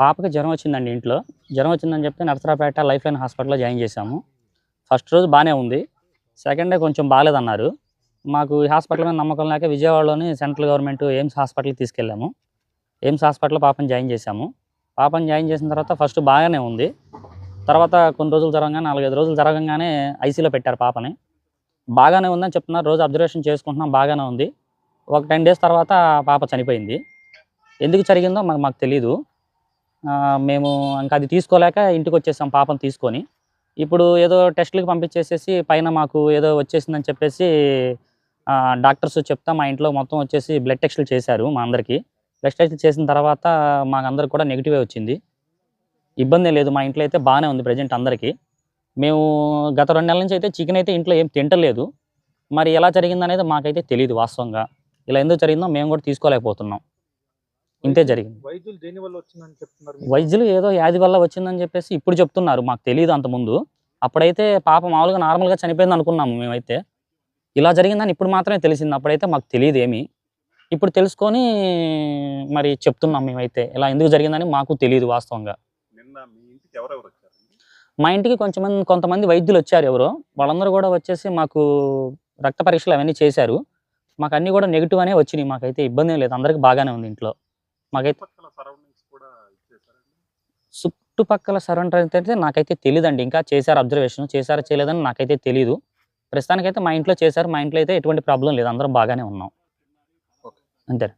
పాపకి జ్వరం వచ్చిందండి ఇంట్లో. జ్వరం వచ్చిందని చెప్తే నర్సరాపేట లైఫ్ లైన్ హాస్పిటల్లో జాయిన్ చేశాము. ఫస్ట్ రోజు బాగానే ఉంది. సెకండ్ డే కొంచెం బాగాలేదన్నారు. మాకు ఈ హాస్పిటల్ మీద నమ్మకం లేక విజయవాడలోని సెంట్రల్ గవర్నమెంట్ ఎయిమ్స్ హాస్పిటల్కి తీసుకెళ్ళాము. ఎయిమ్స్ హాస్పిటల్లో పాపని జాయిన్ చేశాము. పాపని జాయిన్ చేసిన తర్వాత ఫస్ట్ బాగానే ఉంది. తర్వాత కొన్ని రోజులు జరగగానే నాలుగైదు రోజులు జరగంగానే ఐసీలో పెట్టారు పాపని. బాగానే ఉందని చెప్తున్నారు. రోజు అబ్జర్వేషన్ చేసుకుంటున్నాం బాగానే ఉంది. ఒక టెన్ డేస్ తర్వాత పాప చనిపోయింది. ఎందుకు జరిగిందో మాకు మాకు తెలీదు. మేము ఇంకా అది తీసుకోలేక ఇంటికి వచ్చేసాం పాపను తీసుకొని. ఇప్పుడు ఏదో టెస్టులకు పంపించేసేసి పైన మాకు ఏదో వచ్చేసిందని చెప్పేసి డాక్టర్స్ చెప్తా మా ఇంట్లో మొత్తం వచ్చేసి బ్లడ్ టెస్టులు చేశారు మా అందరికీ. బ్లడ్ టెస్టులు చేసిన తర్వాత మాకు అందరికి కూడా నెగిటివే వచ్చింది. ఇబ్బంది లేదు మా ఇంట్లో అయితే బాగానే ఉంది ప్రజెంట్ అందరికీ. మేము గత రెండు నెలల నుంచి అయితే చికెన్ అయితే ఇంట్లో ఏం తింటలేదు. మరి ఎలా జరిగిందనేది మాకైతే తెలియదు వాస్తవంగా. ఇలా ఎందుకు జరిగిందో మేము కూడా తీసుకోలేకపోతున్నాం. ఇంతే జరిగింది. వైద్యులు దేని వల్ల వచ్చిందని చెప్తున్నారు? వైద్యులు ఏదో వ్యాధి వల్ల వచ్చిందని చెప్పేసి ఇప్పుడు చెప్తున్నారు. మాకు తెలియదు అంతకుముందు అప్పుడైతే పాప మామూలుగా నార్మల్గా చనిపోయింది అనుకున్నాము మేమైతే. ఇలా జరిగిందని ఇప్పుడు మాత్రమే తెలిసింది. అప్పుడైతే మాకు తెలియదు ఏమి. ఇప్పుడు తెలుసుకొని మరి చెప్తున్నాం మేమైతే ఇలా ఎందుకు జరిగిందని మాకు తెలియదు వాస్తవంగా. నిన్న మీ ఇంటికి కొంచెం మంది కొంతమంది వైద్యులు వచ్చారు ఎవరో. వాళ్ళందరూ కూడా వచ్చేసి మాకు రక్త పరీక్షలు అవన్నీ చేశారు. మాకు అన్నీ కూడా నెగిటివ్ అనే వచ్చినాయి. మాకైతే ఇబ్బంది ఏం లేదు. అందరికి బాగానే ఉంది ఇంట్లో. మాకైతే చుట్టుపక్కల సరౌండర్ అయితే నాకైతే తెలియదండి ఇంకా చేశారు అబ్జర్వేషన్ చేశారా చేయలేదని నాకైతే తెలియదు ప్రస్తుతానికైతే మా ఇంట్లో చేశారు. మా ఇంట్లో అయితే ఎటువంటి ప్రాబ్లం లేదు. అందరం బాగానే ఉన్నాం. అంతే.